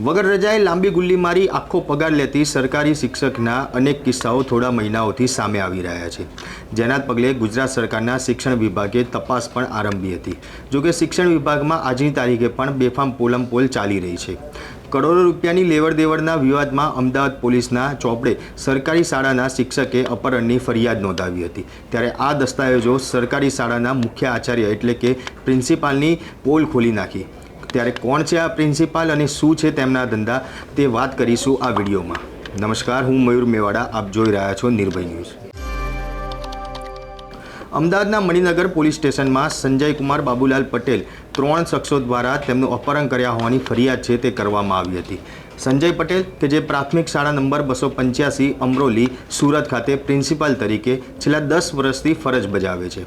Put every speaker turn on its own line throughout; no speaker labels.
વગર રજાએ લાંબી ગુલ્લી મારી, આખો પગાર લેતી સરકારી શિક્ષકના અનેક કિસ્સાઓ થોડા મહિનાઓથી સામે આવી રહ્યા છે. જેના પગલે ગુજરાત સરકારના શિક્ષણ વિભાગે તપાસ પણ આરંભી હતી. જોકે શિક્ષણ વિભાગમાં આજની તારીખે પણ બેફામ પોલમ પોલ ચાલી રહી છે. કરોડો રૂપિયાની લેવડ દેવડના વિવાદમાં અમદાવાદ પોલીસના ચોપડે સરકારી શાળાના શિક્ષકે અપહરણની ફરિયાદ નોંધાવી હતી. ત્યારે આ દસ્તાવેજો સરકારી શાળાના મુખ્ય આચાર્ય એટલે કે પ્રિન્સિપાલની પોલ ખોલી નાખી. ત્યારે કોણ છે આ પ્રિન્સિપાલ અને શું છે તેમના ધંધા તે વાત કરીશું આ વિડીયોમાં. નમસ્કાર, હું મયુર મેવાડા, આપ જોઈ રહ્યા છો નિર્ભય ન્યૂઝ. અમદાવાદના મણિનગર પોલીસ સ્ટેશનમાં સંજય કુમાર બાબુલાલ પટેલ ત્રણ શખ્સો દ્વારા તેમનું અપહરણ કર્યા હોવાની ફરિયાદ છે તે કરવામાં આવી હતી. સંજય પટેલ, કે જે પ્રાથમિક શાળા નંબર બસો પંચ્યાસી અમરોલી સુરત ખાતે પ્રિન્સિપાલ તરીકે છેલ્લા દસ વર્ષથી ફરજ બજાવે છે.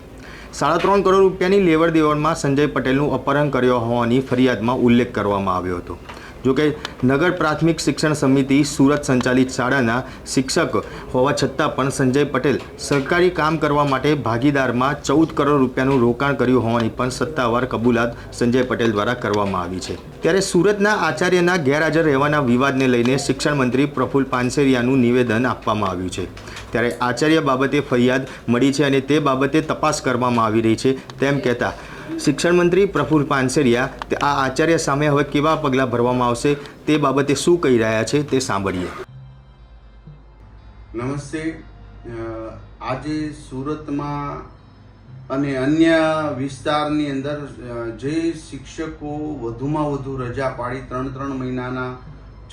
સાડા ત્રણ કરોડ રૂપિયાની લેવડ દેવડમાં સંજય પટેલનું અપહરણ કર્યો હોવાની ફરિયાદમાં ઉલ્લેખ કરવામાં આવ્યો હતો. જોકે નગર પ્રાથમિક શિક્ષણ સમિતિ સુરત સંચાલિત શાળાના શિક્ષક હોવા છતાં પણ સંજય પટેલ સરકારી કામ કરવા માટે ભાગીદારમાં ચૌદ કરોડ રૂપિયાનું રોકાણ કર્યું હોવાની પણ સત્તાવાર કબૂલાત સંજય પટેલ દ્વારા કરવામાં આવી છે. ત્યારે સુરતના આચાર્યના ગેરહાજર રહેવાના વિવાદને લઈને શિક્ષણ મંત્રી પ્રફુલ પાનસેરિયાનું નિવેદન આપવામાં આવ્યું છે. ત્યારે આચાર્ય બાબતે ફરિયાદ મળી છે અને તે બાબતે તપાસ કરવામાં આવી રહી છે તેમ કહેતા શિક્ષણ મંત્રી પ્રફુલ પાનસેરિયા આ આચાર્ય સામે હવે કેવા પગલાં ભરવામાં આવશે તે બાબતે શું કહી રહ્યા છે તે સાંભળીએ.
નમસ્તે. આજે સુરતમાં અને અન્ય વિસ્તારની અંદર જે શિક્ષકો વધુમાં વધુ રજા પાડી, ત્રણ ત્રણ મહિનાના,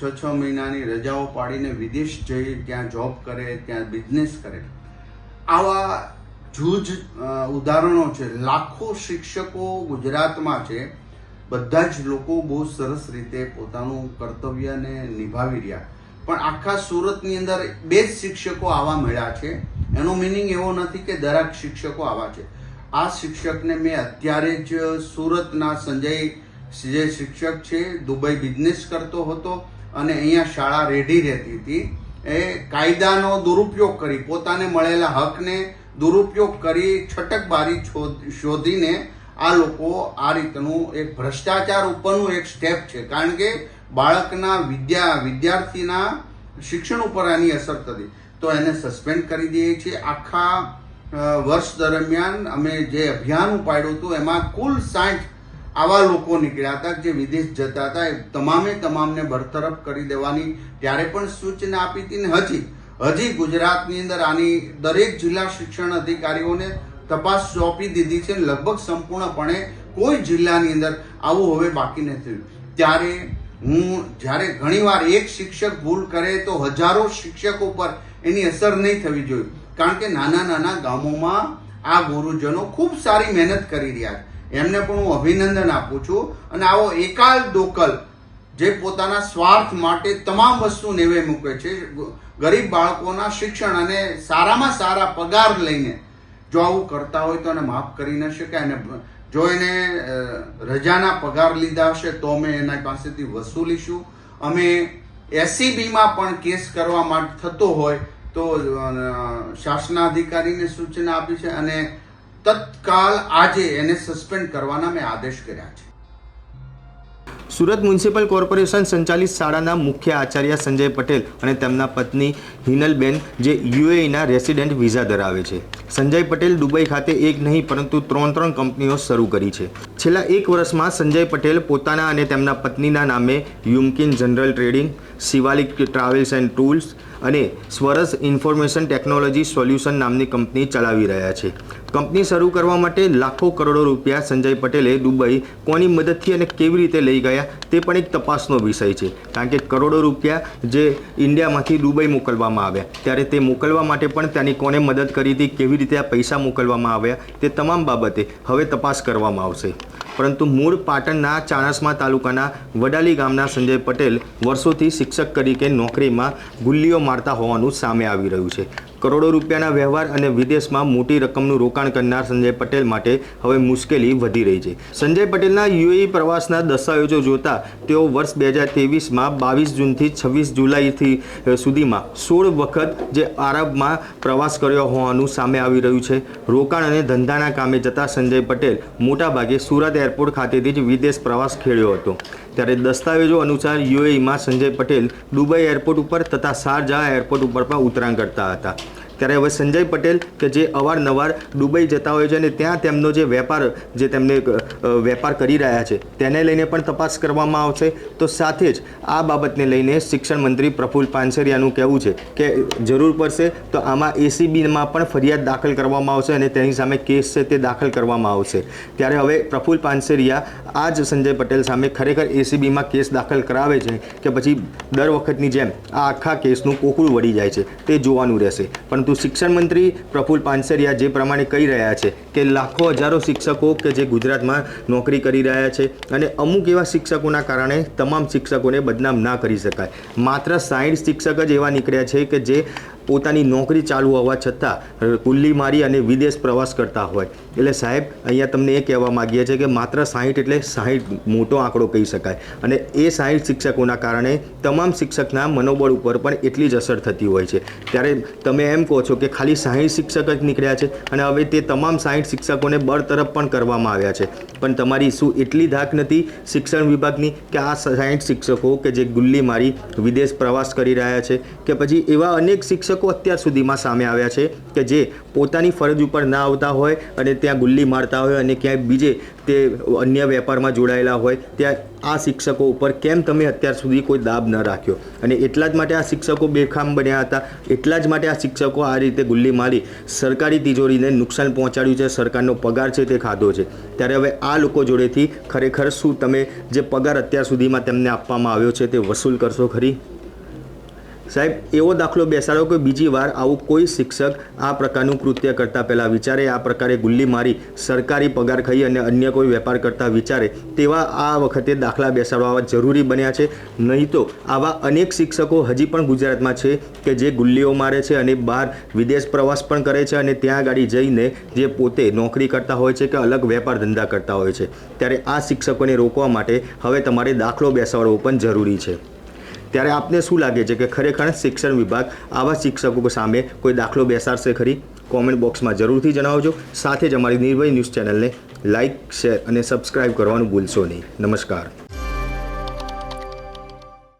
છ છ મહિનાની રજાઓ પાડીને વિદેશ જઈ, ત્યાં જોબ કરે, ત્યાં બિઝનેસ કરે. આવા જૂજ ઉદાહરણો છે. લાખો શિક્ષકો ગુજરાતમાં છે. બધા જ લોકો બહુ સરસ રીતે પોતાનું કર્તવ્યને નિભાવી રહ્યા. પણ આખા સુરતની અંદર બે જ શિક્ષકો આવા મળ્યા છે. એનો મિનિંગ એવો નથી કે દરેક શિક્ષકો આવા છે. આ શિક્ષકને મેં અત્યારે જ સુરતના સંજય જે શિક્ષક છે, દુબઈ બિઝનેસ કરતો હતો અને અહીંયા શાળા રેડી રહેતી હતી. એ કાયદાનો દુરુપયોગ કરી પોતાને મળેલા હકને દુરુપયોગ કરી છટકબારી શોધીને આ લોકો આ રીતનું એક ભ્રષ્ટાચાર ઉપરનું એક સ્ટેપ છે. કારણ કે બાળકના વિદ્યા, વિદ્યાર્થીના શિક્ષણ ઉપર આની અસર થતી. તો એને સસ્પેન્ડ કરી દઈએ છીએ. આખા વર્ષ દરમિયાન અમે જે અભિયાન ઉપાડ્યું હતું, એમાં કુલ સાઠ આવા લોકો નીકળ્યા હતા જે વિદેશ જતા હતા. એ તમામે તમામને બરતરફ કરી દેવાની ત્યારે પણ સૂચના આપી હતી ને હજી. હજી ગુજરાતની અંદર આની દરેક જિલ્લા શિક્ષણ અધિકારીઓને તપાસ સોંપી દીધી છે. લગભગ સંપૂર્ણપણે કોઈ જિલ્લાની અંદર આવું હવે બાકી નથી ત્યારે હું, જ્યારે ઘણીવાર એક શિક્ષક ભૂલ કરે તો હજારો શિક્ષકો પર એની અસર નહીં થવી જોઈએ. કારણ કે નાના નાના ગામોમાં આ ગુરુજનો ખૂબ સારી મહેનત કરી રહ્યા છે. એમને પણ હું અભિનંદન આપું છું. અને આવો એકાલ દોકલ જે પોતાના સ્વાર્થ માટે તમામ વસ્તુ નેવે મૂકે છે. ગરીબ બાળકોના શિક્ષણ અને સારામાં સારા પગાર લઈને જો આવું કરતા હોય તો એને માફ કરી ન શકાય અને જો એને રજાના પગાર લીધા હશે તો અમે એના પાસેથી વસૂલીશું અમે એસીબીમાં પણ કેસ કરવા માટે થતો હોય તો શાસનાધિકારીને સૂચના આપી છે અને તત્કાલ આજે એને સસ્પેન્ડ કરવાના મેં આદેશ કર્યા છે.
સુરત મ્યુનિસિપલ કોર્પોરેશન સંચાલિત શાળાના મુખ્ય આચાર્ય સંજય પટેલ અને તેમના પત્ની હિનલબેન જે યુએઈના રેસિડેન્ટ વિઝા ધરાવે છે. સંજય પટેલ દુબઈ ખાતે એક નહીં, પરંતુ ત્રણ ત્રણ કંપનીઓ શરૂ કરી છે. છેલ્લા એક વર્ષમાં સંજય પટેલ પોતાના અને તેમના પત્નીના નામે યુમકિન general trading, Shivalik travels and tools અને સ્વરસ ઇન્ફોર્મેશન ટેકનોલોજી સોલ્યુશન નામની કંપની ચલાવી રહ્યા છે. કંપની શરૂ કરવા માટે લાખો કરોડો રૂપિયા સંજય પટેલે દુબઈ કોની મદદથી અને કેવી રીતે લઈ ગયા તે પણ એક તપાસનો વિષય છે. કારણ કે કરોડો રૂપિયા જે ઇન્ડિયામાંથી દુબઈ મોકલવામાં આવ્યા, ત્યારે તે મોકલવા માટે પણ તેની કોને મદદ કરી હતી, કેવી રીતે આ પૈસા મોકલવામાં આવ્યા, તે તમામ બાબતે હવે તપાસ કરવામાં આવશે. પરંતુ મૂળ પાટણના ચાણસ્મા તાલુકાના વડાલી ગામના સંજય પટેલ વર્ષોથી શિક્ષક તરીકે નોકરીમાં ગુલ્લીઓ મારતા હોવાનું સામે આવી રહ્યું છે. કરોડો રૂપિયાના વ્યવહાર અને વિદેશમાં મોટી રકમનું રોકાણ કરનાર સંજય પટેલ માટે હવે મુશ્કેલી વધી રહી છે. સંજય પટેલના યુએઈ પ્રવાસના દસ્તાવેજો જોતા તેઓ વર્ષ બે હજાર ત્રેવીસમાં બાવીસ જૂનથી છવ્વીસ જુલાઈથી સુધીમાં સોળ વખત જે આરબમાં પ્રવાસ કર્યો હોવાનું સામે આવી રહ્યું છે. રોકાણ અને ધંધાના કામે જતા સંજય પટેલ મોટાભાગે સુરત એરપોર્ટ ખાતેથી જ વિદેશ પ્રવાસ ખેડ્યો હતો. ત્યારે દસ્તાવેજો અનુસાર યુએઈમાં સંજય પટેલ દુબઈ એરપોર્ટ ઉપર તથા શારજાહ એરપોર્ટ ઉપર પણ ઉતરાણ કરતા હતા. ત્યારે હવે સંજય પટેલ કે જે અવારનવાર દુબઈ જતા હોય છે અને ત્યાં તેમનો જે વેપાર, જે તેમને વેપાર કરી રહ્યા છે, તેને લઈને પણ તપાસ કરવામાં આવશે. તો સાથે જ આ બાબતને લઈને શિક્ષણ મંત્રી પ્રફુલ પાનસરિયાનું કહેવું છે કે જરૂર પડશે તો આમાં એસીબીમાં પણ ફરિયાદ દાખલ કરવામાં આવશે અને તેની સામે કેસ છે તે દાખલ કરવામાં આવશે. ત્યારે હવે પ્રફુલ પાનસરિયા આ જ સંજય પટેલ સામે ખરેખર એસીબીમાં કેસ દાખલ કરાવે છે કે પછી દર વખતની જેમ આ આખા કેસનું કોકડું વળી જાય છે, તે જોવાનું રહેશે. પરંતુ શિક્ષણ મંત્રી પ્રફુલ પાનસરિયા જે પ્રમાણે કહી રહ્યા છે કે લાખો હજારો શિક્ષકો કે જે ગુજરાતમાં નોકરી કરી રહ્યા છે અને અમુક એવા શિક્ષકોના કારણે તમામ શિક્ષકોને બદનામ ના કરી શકાય. માત્ર સાઠ શિક્ષક જ એવા નીકળ્યા છે કે જે પોતાની નોકરી ચાલુ હોવા છતાં કુલ્લી મારી અને વિદેશ પ્રવાસ કરતા હોય. એટલે સાહેબ, અહીંયા તમને એ કહેવા માગીએ છીએ કે માત્ર સાહીઠ એટલે સાહીઠ મોટો આંકડો કહી શકાય. અને એ સાહીઠ શિક્ષકોના કારણે તમામ શિક્ષકના મનોબળ ઉપર પણ એટલી જ અસર થતી હોય છે. ત્યારે તમે એમ કહો છો કે ખાલી સાહીઠ શિક્ષક જ નીકળ્યા છે અને હવે તે તમામ સાહીઠ શિક્ષકોને બરતરફ પણ કરવામાં આવ્યા છે. પણ તમારી શું એટલી ધાક નથી શિક્ષણ વિભાગની કે આ સાહીઠ શિક્ષકો કે જે ગુલ્લી મારી વિદેશ પ્રવાસ કરી રહ્યા છે? કે પછી એવા અનેક શિક્ષકો અત્યાર સુધીમાં સામે આવ્યા છે કે જે પોતાની ફરજ ઉપર ના આવતા હોય અને ત્યાં ગુલ્લી મારતા હોય અને ક્યાંય બીજે તે અન્ય વેપારમાં જોડાયેલા હોય, ત્યાં આ શિક્ષકો ઉપર કેમ તમે અત્યાર સુધી કોઈ દાબ ન રાખ્યો? અને એટલા જ માટે આ શિક્ષકો બેખામ બન્યા હતા, એટલા જ માટે આ શિક્ષકો આ રીતે ગુલ્લી મારી સરકારી તિજોરીને નુકસાન પહોંચાડ્યું છે, સરકારનો પગાર છે તે ખાધો છે. ત્યારે હવે આ લોકો જોડેથી ખરેખર શું તમે જે પગાર અત્યાર સુધીમાં તેમને આપવામાં આવ્યો છે તે વસૂલ કરશો ખરી? સાહેબ, એવો દાખલો બેસાડો કે બીજી વાર આવું કોઈ શિક્ષક આ પ્રકારનું કૃત્ય કરતા પહેલાં વિચારે, આ પ્રકારે ગુલ્લી મારી, સરકારી પગાર ખાઈ અને અન્ય કોઈ વેપાર કરતા વિચારે, તેવા આ વખતે દાખલા બેસાડવા જરૂરી બન્યા છે? નહીં તો આવા અનેક શિક્ષકો હજી પણ ગુજરાતમાં છે કે જે ગુલ્લીઓ મારે છે અને બહાર વિદેશ પ્રવાસ પણ કરે છે અને ત્યાં ગાડી જઈને જે પોતે નોકરી કરતા હોય છે કે અલગ વેપાર ધંધા કરતા હોય છે. ત્યારે આ શિક્ષકોને રોકવા માટે હવે તમારે દાખલો બેસાડવો પણ જરૂરી છે. ત્યારે આપને શું લાગે છે કે ખરેખર શિક્ષણ વિભાગ આવા શિક્ષકો સામે કોઈ દાખલો બેસાડશે ખરી? કોમેન્ટ બોક્સમાં જરૂરથી જણાવજો. સાથે જ અમારી નિર્ભય ન્યૂઝ ચેનલને લાઇક શેર અને સબસ્ક્રાઇબ કરવાનું ભૂલશો નહીં. નમસ્કાર.